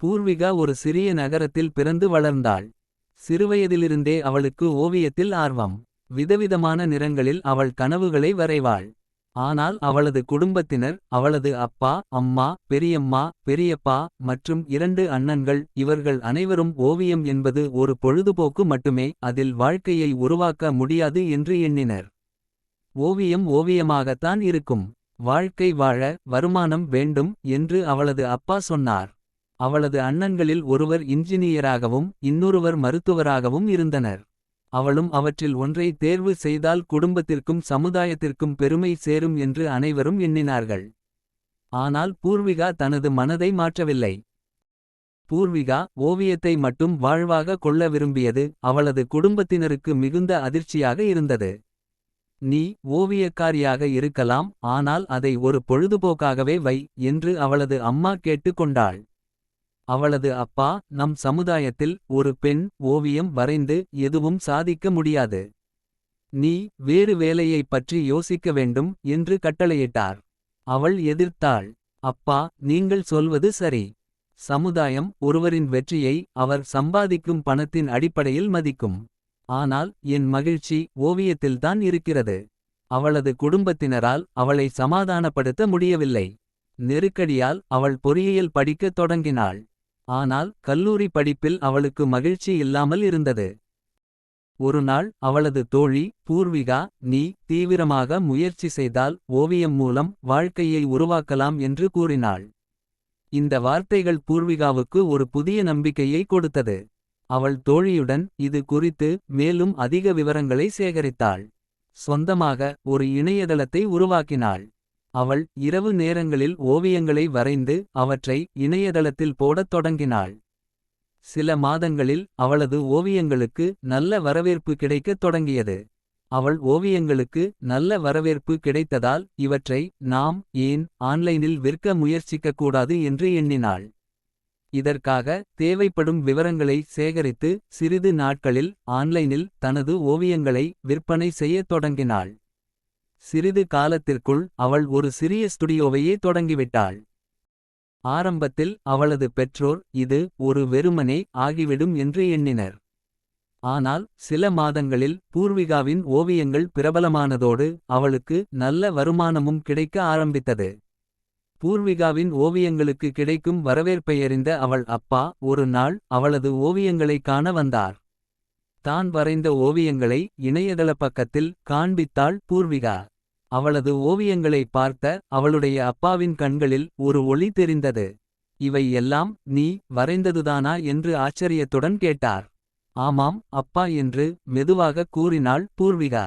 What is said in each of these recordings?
பூர்விகா ஒரு சிறிய நகரத்தில் பிறந்து வளர்ந்தாள். சிறுவயதிலிருந்தே அவளுக்கு ஓவியத்தில் ஆர்வம். விதவிதமான நிறங்களில் அவள் கனவுகளை வரைவாள். ஆனால் அவளது குடும்பத்தினர் அவளது அப்பா அம்மா பெரியம்மா பெரியப்பா மற்றும் இரண்டு அண்ணன்கள் இவர்கள் அனைவரும் ஓவியம் என்பது ஒரு பொழுதுபோக்கு மட்டுமே அதில் வாழ்க்கையை உருவாக்க முடியாது என்று எண்ணினர். ஓவியம் ஓவியமாகத்தான் இருக்கும். வாழ்க்கை வாழ வருமானம் வேண்டும் என்று அவளது அப்பா சொன்னார். அவளது அண்ணன்களில் ஒருவர் இன்ஜினியராகவும் இன்னொருவர் மருத்துவராகவும் இருந்தனர். அவளும் அவற்றில் ஒன்றை தேர்வு செய்தால் குடும்பத்திற்கும் சமுதாயத்திற்கும் பெருமை சேரும் என்று அனைவரும் எண்ணினார்கள். ஆனால் பூர்விகா தனது மனதை மாற்றவில்லை. பூர்விகா ஓவியத்தை மட்டும் வாழ்வாக கொள்ள விரும்பியது அவளது குடும்பத்தினருக்கு மிகுந்த அதிர்ச்சியாக இருந்தது. நீ ஓவியக்காரியாக இருக்கலாம் ஆனால் அதை ஒரு பொழுதுபோக்காகவே வை என்று அவளது அம்மா கேட்டுக்கொண்டாள். அவளது அப்பா நம் சமுதாயத்தில் ஒரு பெண் ஓவியம் வரைந்து எதுவும் சாதிக்க முடியாது. நீ வேறு வேலையைப் பற்றி யோசிக்க வேண்டும் என்று கட்டளையிட்டார். அவள் எதிர்த்தாள் அப்பா நீங்கள் சொல்வது சரி. சமுதாயம் ஒருவரின் வெற்றியை அவர் சம்பாதிக்கும் பணத்தின் அடிப்படையில் மதிக்கும். ஆனால் என் மகிழ்ச்சி ஓவியத்தில்தான் இருக்கிறது. அவளது குடும்பத்தினரால் அவளை சமாதானப்படுத்த முடியவில்லை. நெருக்கடியால் அவள் பொறியியல் படிக்கத் தொடங்கினாள். ஆனால் கல்லூரி படிப்பில் அவளுக்கு மகிழ்ச்சி இல்லாமல் இருந்தது. ஒருநாள் அவளது தோழி பூர்விகா நீ தீவிரமாக முயற்சி செய்தால் ஓவியம் மூலம் வாழ்க்கையை உருவாக்கலாம் என்று கூறினாள். இந்த வார்த்தைகள் பூர்விகாவுக்கு ஒரு புதிய நம்பிக்கையை கொடுத்தது. அவள் தோழியுடன் இது குறித்து மேலும் அதிக விவரங்களை சேகரித்தாள். சொந்தமாக ஒரு இணையதளத்தை உருவாக்கினாள். அவள் இரவு நேரங்களில் ஓவியங்களை வரைந்து அவற்றை இணையதளத்தில் போடத் தொடங்கினாள். சில மாதங்களில் அவளது ஓவியங்களுக்கு நல்ல வரவேற்பு கிடைக்கத் தொடங்கியது. அவள் ஓவியங்களுக்கு நல்ல வரவேற்பு கிடைத்ததால் இவற்றை நாம் ஏன் ஆன்லைனில் விற்க முயற்சிக்கக்கூடாது என்று எண்ணினாள். இதற்காக தேவைப்படும் விவரங்களை சேகரித்து சிறிது நாட்களில் ஆன்லைனில் தனது ஓவியங்களை விற்பனை செய்யத் தொடங்கினாள். சிறிது காலத்திற்குள் அவள் ஒரு சிறிய ஸ்டுடியோவையே தொடங்கிவிட்டாள். ஆரம்பத்தில் அவளது பெற்றோர் இது ஒரு வெறுமனே ஆகிவிடும் என்று எண்ணினர். ஆனால் சில மாதங்களில் பூர்விகாவின் ஓவியங்கள் பிரபலமானதோடு அவளுக்கு நல்ல வருமானமும் கிடைக்க ஆரம்பித்தது. பூர்விகாவின் ஓவியங்களுக்கு கிடைக்கும் வரவேற்பையறிந்த அவள் அப்பா ஒரு நாள் அவளது ஓவியங்களைக் காண வந்தார். தான் வரைந்த ஓவியங்களை இணையதள பக்கத்தில் காண்பித்தாள் பூர்விகா. அவளது ஓவியங்களை பார்த்த அவளுடைய அப்பாவின் கண்களில் ஒரு ஒளி தெரிந்தது. இவை எல்லாம் நீ வரைந்ததுதானா என்று ஆச்சரியத்துடன் கேட்டார். ஆமாம் அப்பா என்று மெதுவாகக் கூறினாள் பூர்விகா.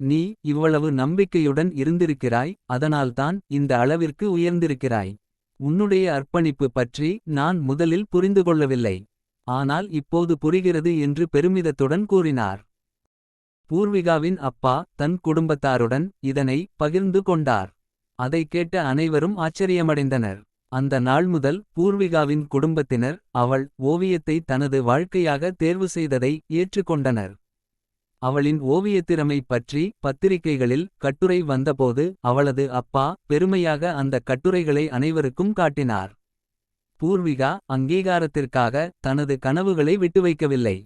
நீ இவ்வளவு நம்பிக்கையுடன் இருந்திருக்கிறாய் அதனால்தான் இந்த அளவிற்கு உயர்ந்திருக்கிறாய். உன்னுடைய அர்ப்பணிப்பு பற்றி நான் முதலில் புரிந்து கொள்ளவில்லை ஆனால் இப்போது புரிகிறது என்று பெருமிதத்துடன் கூறினார். பூர்விகாவின் அப்பா தன் குடும்பத்தாருடன் இதனை பகிர்ந்து கொண்டார். அதைக் கேட்ட அனைவரும் ஆச்சரியமடைந்தனர். அந்த நாள் முதல் பூர்விகாவின் குடும்பத்தினர் அவள் ஓவியத்தை தனது வாழ்க்கையாக தேர்வு செய்ததை ஏற்றுக்கொண்டனர். அவளின் ஓவியத்திறமை பற்றி பத்திரிகைகளில் கட்டுரை வந்தபோது அவளது அப்பா பெருமையாக அந்த கட்டுரைகளை அனைவருக்கும் காட்டினார். பூர்விகா அங்கீகாரத்திற்காக தனது கனவுகளை விட்டு வைக்கவில்லை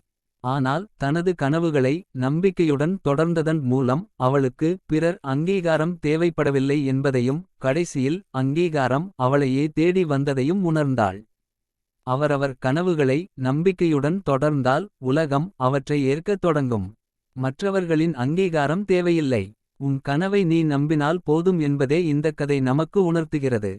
ஆனால் தனது கனவுகளை நம்பிக்கையுடன் தொடர்ந்ததன் மூலம் அவளுக்கு பிறர் அங்கீகாரம் தேவைப்படவில்லை என்பதையும் கடைசியில் அங்கீகாரம் அவளையே தேடி வந்ததையும் உணர்ந்தாள். அவரவர் கனவுகளை நம்பிக்கையுடன் தொடர்ந்தால் உலகம் அவற்றை ஏற்கத் தொடங்கும். மற்றவர்களின் அங்கீகாரம் தேவையில்லை. உன் கனவை நீ நம்பினால் போதும் என்பதே இந்தக் கதை நமக்கு உணர்த்துகிறது.